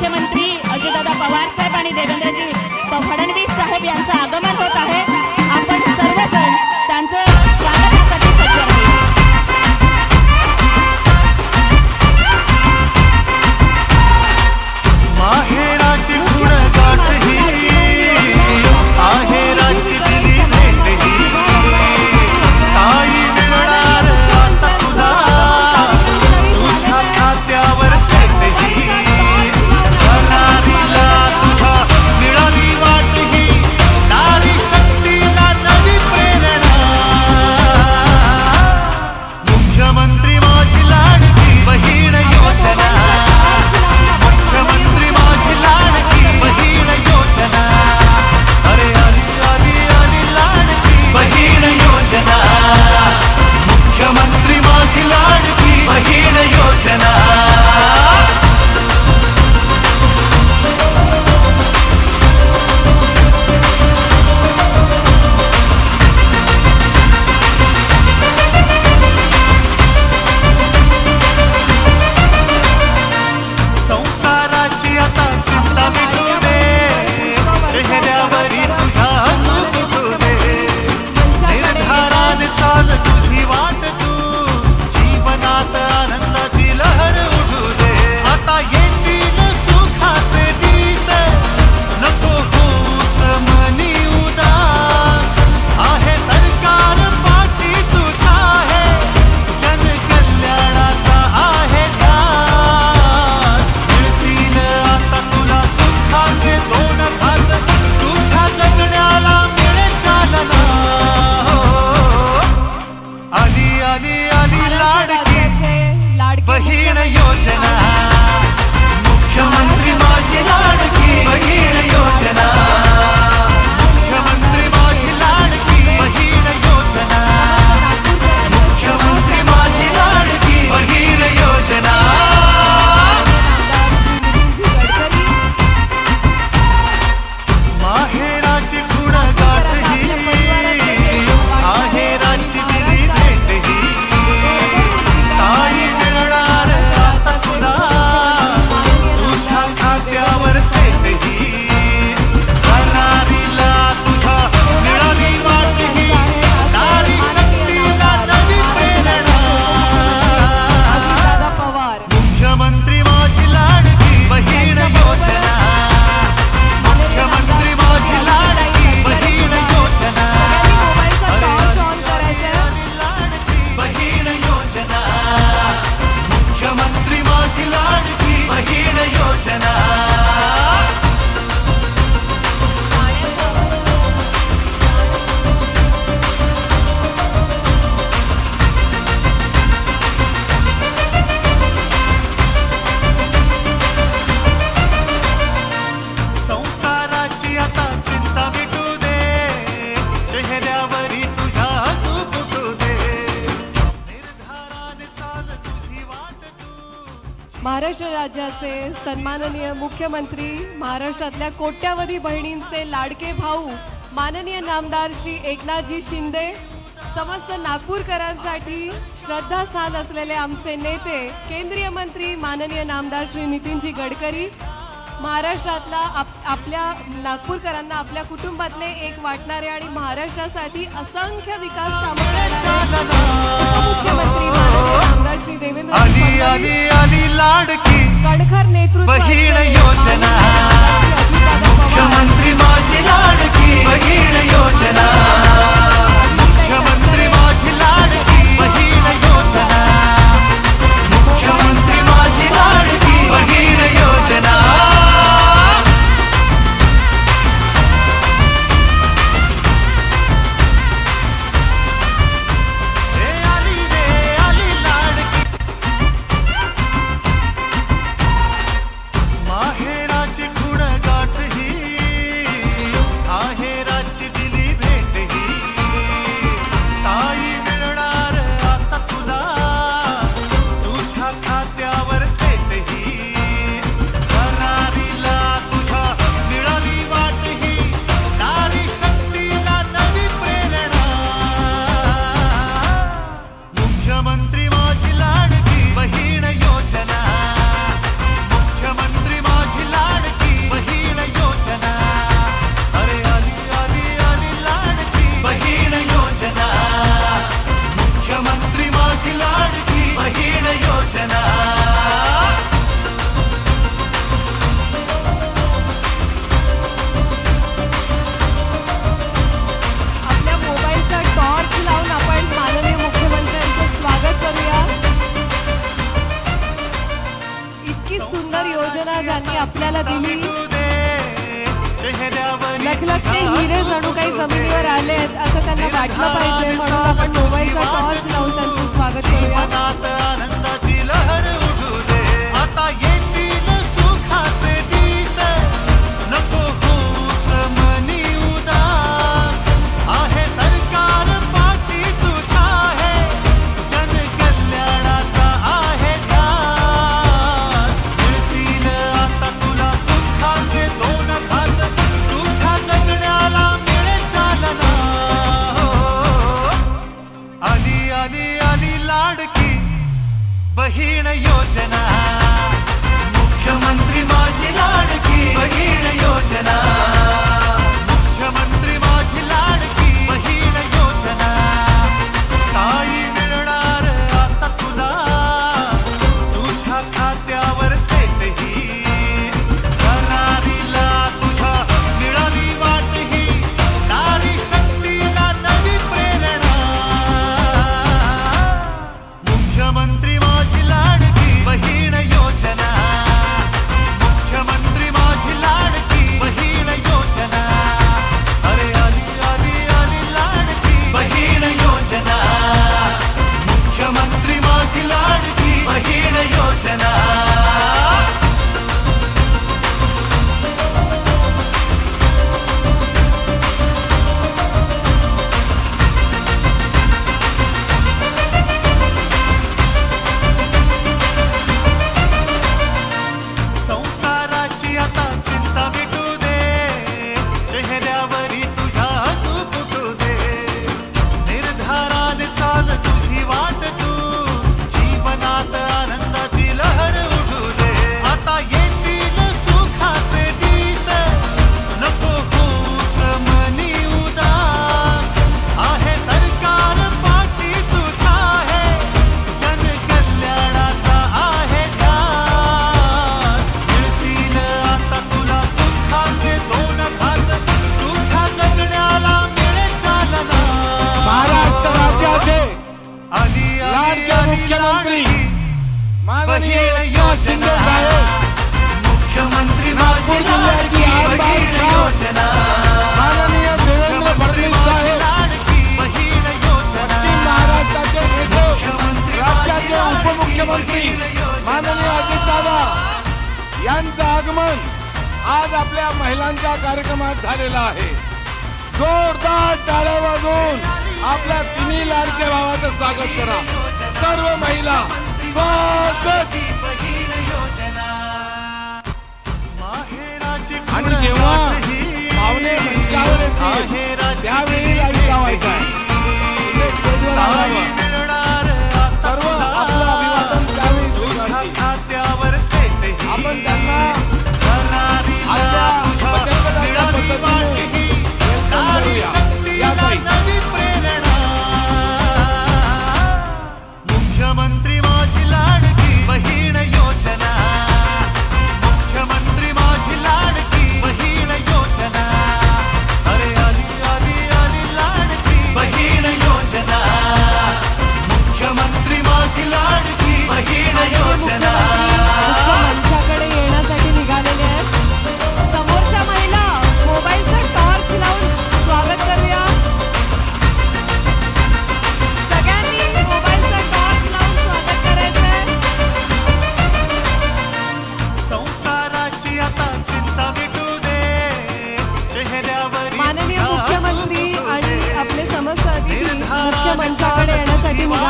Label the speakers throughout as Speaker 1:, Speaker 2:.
Speaker 1: मुख्यमंत्री अजितदादा पवार साहेब आणि
Speaker 2: देवेंद्र
Speaker 3: महाराष्ट्र राज्याचे सन्माननीय मुख्यमंत्री महाराष्ट्रातल्या कोट्यावधी बहिणींचे लाडके भाऊ माननीय नामदार श्री एकनाथजी शिंदे समस्त नागपूरकरांसाठी श्रद्धास्थान असलेले आमचे नेते केंद्रीय मंत्री माननीय नामदार श्री नितीनजी गडकरी महाराष्ट्रातला आप आपल्या नागपूरकरांना आपल्या कुटुंबातले एक वाटणारे आणि महाराष्ट्रासाठी असंख्य विकास कामं करणारे मुख्यमंत्री श्री देवेंद्र
Speaker 2: आली आली आली लाडकी
Speaker 3: कडखर नेतृत्व
Speaker 2: बहीण योजना. मुख्यमंत्री आपल्याला दिली. लखलखते हिरे जणू काही जमिनीवर आले आहेत असं त्यांना वाटलं पाहिजे म्हणून आपण मोबाईलचा टॉर्च लावून त्यांचं स्वागत करूया.
Speaker 4: आज आपल्या महिलांच्या कार्यक्रमात झालेला आहे. जोरदार टाळ्या वाजवून आपल्या तिन्ही लाडक्या भावाचं स्वागत करा. सर्व महिला स्वागत! आणि जेव्हा
Speaker 3: पावणे
Speaker 4: त्यावेळी लाइट लावायचा आहे.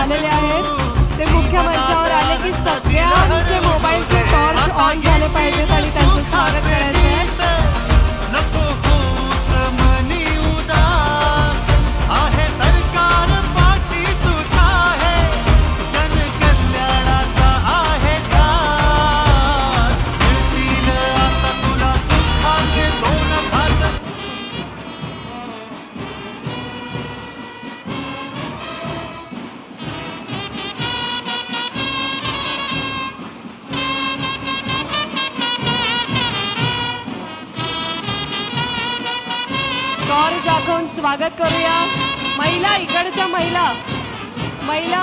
Speaker 2: आलेले आहेत ते मुख्य मंचावर आले की सगळ्यांचे मोबाईलचे टॉर्च ऑन झाले पाहिजेत. स्वागत करूया. महिला इकडच्या महिला. महिला